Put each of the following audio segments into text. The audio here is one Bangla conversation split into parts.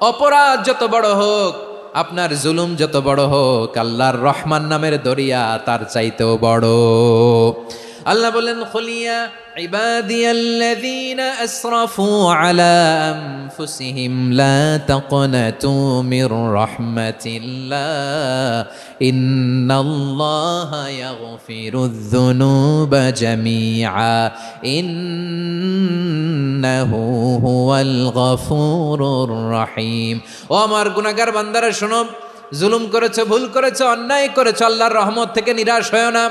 অপরাধ যত বড় হোক, আপনার জুলুম যত বড় হোক, আল্লাহর রহমান নামের দরিয়া তার চাইতেও বড়। আল্লাহ বলেন, খলিয়া ইবাদিয়াল্লাযীনা আসরাফু আলা আনফুসিহিম, লা তাকনাতু মির রাহমাতিল্লাহ, ইন্নাল্লাহা ইয়াগফিরুয-যুনুবা জামিআ, ইন্নাহু হুয়াল গফুরুর রহিম। ও আমার গুনাহগার বান্দারা, শোনো, জুলুম করেছ, ভুল করেছ, অন্যায় করেছ, আল্লাহর রহমত থেকে নিরাশ হয় না।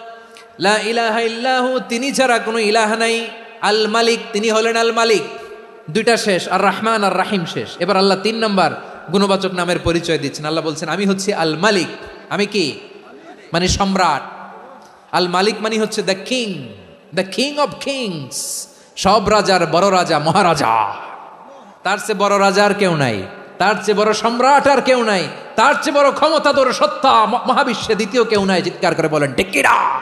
লা ইলাহা ইল্লাহু, তিনি ছাড়া কোনো ইলাহ নাই। আল মালিক, তিনি হলেন আল মালিক। দুইটা শেষ, আর রহমান, আর রাহিম শেষ। এবার আল্লাহ তিন নম্বর গুণবাচক নামের পরিচয় দিচ্ছেন। আল্লাহ বলছেন, আমি হচ্ছি আল মালিক। আমি কি? মানে সম্রাট। আল মালিক মানে হচ্ছে the king the king of kings সব রাজার বড় রাজা, মহারাজা। তার চেয়ে বড় রাজা আর কেউ নাই। তার চেয়ে বড় সম্রাট আর কেউ নাই। তার চেয়ে বড় ক্ষমতাধর সত্তা মহাবিশ্বে দ্বিতীয় কেউ নাই। চিৎকার করে বলেন টেকিরা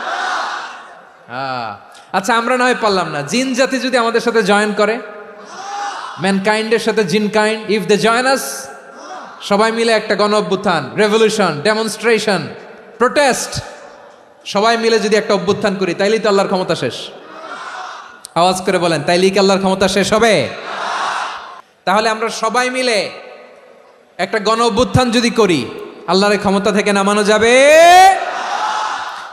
আচ্ছা আমরা নয় পারলাম না। জিন জাতি যদি আমাদের সাথে জয়েন করে ম্যানকাইন্ডের সাথে jinnkind if they join us সবাই মিলে একটা গণ অভ্যুত্থান রেভলিউশন ডেমনস্ট্রেশন প্রোটেস্ট সবাই মিলে যদি একটা অভ্যুত্থান করি, তাইলেই তো আল্লাহর ক্ষমতা শেষ। আওয়াজ করে বলেন, তাইলেই কি আল্লাহর ক্ষমতা শেষ হবে? তাহলে আমরা সবাই মিলে একটা গণ অভ্যুত্থান যদি করি, আল্লাহর এই ক্ষমতা থেকে নামানো যাবে?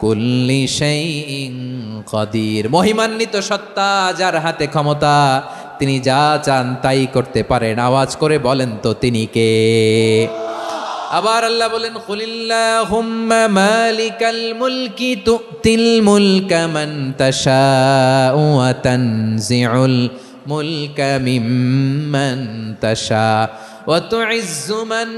কুল্লি কাদির। মহিমান্বিত সত্তা যার হাতে ক্ষমতা, তিনি যা চান তাই করতে পারেন। আওয়াজ করে বলেন তো তিনি কে? আবার আল্লাহ বলেন মালিকাল মুলকি মান তাশাউ ওয়া তানজিউল মুলকা মিম্মান মান